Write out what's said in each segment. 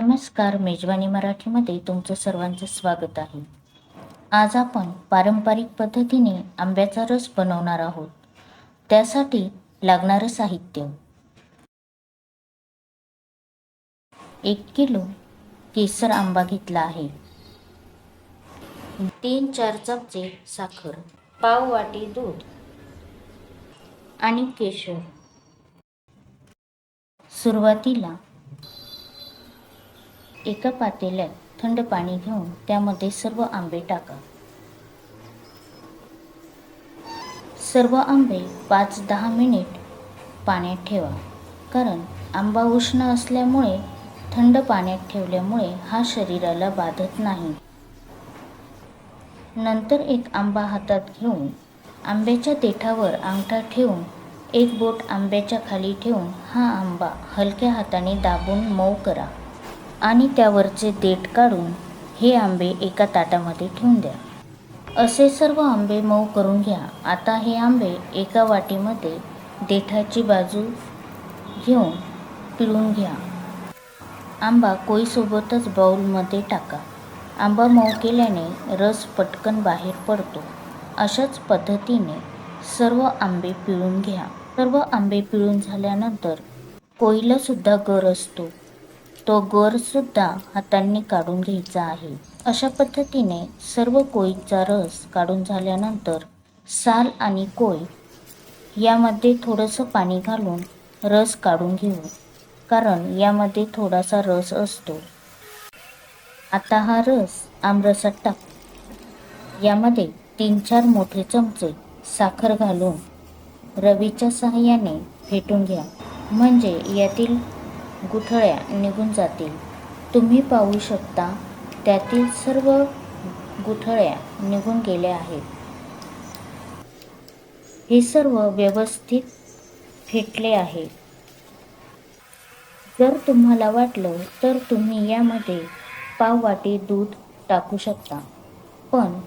नमस्कार मेजवानी मराठीमध्ये तुमचं सर्वांचं स्वागत आहे. आज आपण पारंपरिक पद्धतीने आंब्याचा रस बनवणार आहोत. त्यासाठी लागणारं साहित्य. एक किलो केसर आंबा घेतला आहे. तीन चार चमचे साखर पाव वाटी दूध आणि केशर. सुरुवातीला एका पातेल्यात थंड पाणी घेऊन त्यामध्ये सर्व आंबे टाका. सर्व आंबे पाच दहा मिनिट पाण्यात ठेवा. कारण आंबा उष्ण असल्यामुळे थंड पाण्यात ठेवल्यामुळे हा शरीराला बाधत नाही. नंतर एक आंबा हातात घेऊन आंब्याच्या देठावर अंगठा ठेवून एक बोट आंब्याच्या खाली ठेवून हा आंबा हलक्या हाताने दाबून मऊ करा. आणि त्यावरचे देठ काढून हे आंबे एका ताटामध्ये ठेवून द्या. असे सर्व आंबे मऊ करून घ्या. आता हे आंबे एका वाटीमध्ये देठाची बाजू घेऊन पिळून घ्या. आंबा कोईसोबतच बाऊलमध्ये टाका. आंबा मऊ केल्याने रस पटकन बाहेर पडतो. अशाच पद्धतीने सर्व आंबे पिळून घ्या. सर्व आंबे पिळून झाल्यानंतर कोयलासुद्धा गर असतो. तो गरसुद्धा हातांनी काढून घ्यायचा आहे. अशा पद्धतीने सर्व कोळीचा रस काढून झाल्यानंतर साल आणि कोय यामध्ये थोडंसं पाणी घालून रस काढून घेऊ कारण यामध्ये थोडासा रस असतो. आता हा रस आमरसात टाक. यामध्ये तीन चार मोठे चमचे साखर घालून रवीच्या सहाय्याने फेटून घ्या. म्हणजे यातील गुठळ्या निघून जातील. तुम्ही पाहू शकता त्यातील सर्व गुठळ्या निघून गेल्या आहेत. हे सर्व व्यवस्थित फेटले आहे. जर तुम्हाला वाटलं तर तुम्ही यामध्ये पाव वाटी दूध टाकू शकता. पण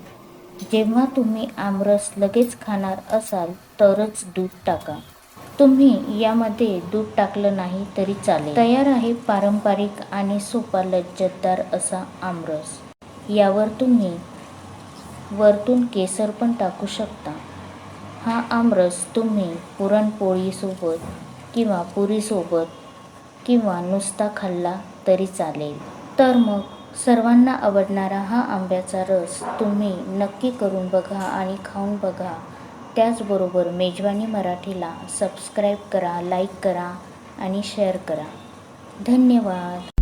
जेव्हा तुम्ही आमरस लगेच खाणार असाल तरच दूध टाका. तुम्ही यामध्ये दूध टाकलं नाही तरी चालेल. तयार आहे पारंपरिक आणि सोपा लज्जतदार असा आमरस. यावर तुम्ही वरतून केसर पण टाकू शकता. हा आमरस तुम्ही पुरणपोळीसोबत किंवा पुरीसोबत किंवा नुसता खाल्ला तरी चालेल. तर मग सर्वांना आवडणारा हा आंब्याचा रस तुम्ही नक्की करून बघा आणि खाऊन बघा. त्याचबरोबर मेजवानी मराठीला सबस्क्राईब करा लाईक करा आणि शेअर करा. धन्यवाद.